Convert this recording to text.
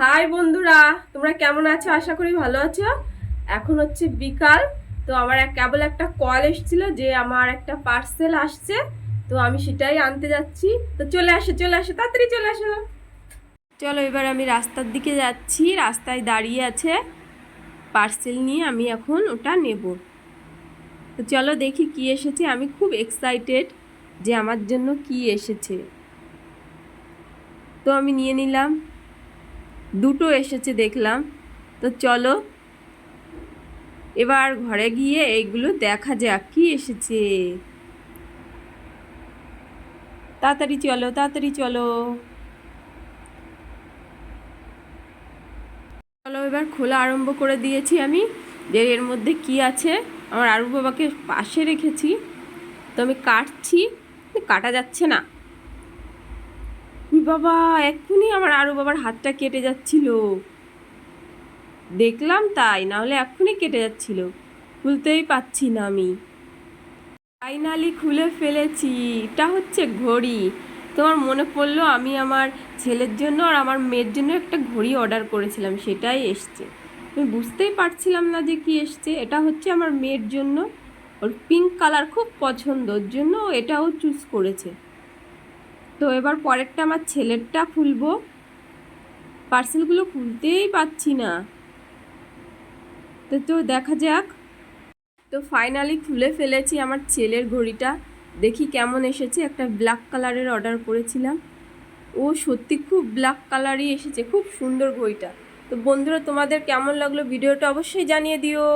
High বন্ধুরা। তোমরা কেমন আছো? আশা করি ভালো আছো। এখন হচ্ছে বিকাল। তো আমার এক কেবল একটা কল এসেছিল যে আমার একটা পার্সেল আসছে। তো আমি সেটাই আনতে যাচ্ছি। তো চলে আসে চলে আসে, তাড়াতাড়ি চলে আসো। চলো, এবার আমি রাস্তার দিকে যাচ্ছি। রাস্তায় দাঁড়িয়ে আছে পার্সেল নিয়ে আমি এখন ওটা নেব। তো চলো দেখি কি এসেছে। আমি খুব এক্সাইটেড যে আমার জন্য কি এসেছে। তো আমি নিয়ে নিলাম। দুটো এসেছে দেখলাম। তো চলো, এবার ঘরে গিয়ে এইগুলো দেখা যাক, কি এসেছে। তাড়াতাড়ি চলো তাড়াতাড়ি চলো। চলো, এবার খোলা আরম্ভ করে দিয়েছি আমি। যে এর মধ্যে কি আছে, আমার আরু বাবাকে পাশে রেখেছি। তো আমি কাটছি, কাটা যাচ্ছে না। বাবা, এক্ষুনি আমার আরু বাবার হাতটা কেটে যাচ্ছিল। দেখলাম তাই না হলে এক্ষুনি কেটে যাচ্ছিল। খুলতেই পাচ্ছি না আমি। ফাইনালি খুলে ফেলেছি। এটা হচ্ছে ঘড়ি। তোমার মনে পড়ল আমি আমার ছেলের জন্য আর আমার মেয়ের জন্য একটা ঘড়ি অর্ডার করেছিলাম, সেটাই এসছে। আমি বুঝতেই পারছিলাম না যে কি এসছে। এটা হচ্ছে আমার মেয়ের জন্য। ওর পিঙ্ক কালার খুব পছন্দ, ওর জন্য এটাও চুজ করেছে। তো এবার পরেরটা আমার ছেলেরটা খুলবো। পার্সেলগুলো খুলতেই পাচ্ছি না। তো তো দেখা যাক। তো ফাইনালি খুলে ফেলেছি আমার ছেলের ঘড়িটা। দেখি কেমন এসেছে। একটা ব্ল্যাক কালারের অর্ডার করেছিলাম। ও সত্যি খুব ব্ল্যাক কালারই এসেছে। খুব সুন্দর ঘড়িটা। তো বন্ধুরা, তোমাদের কেমন লাগল? ভিডিওটা অবশ্যই জানিয়ে দিও।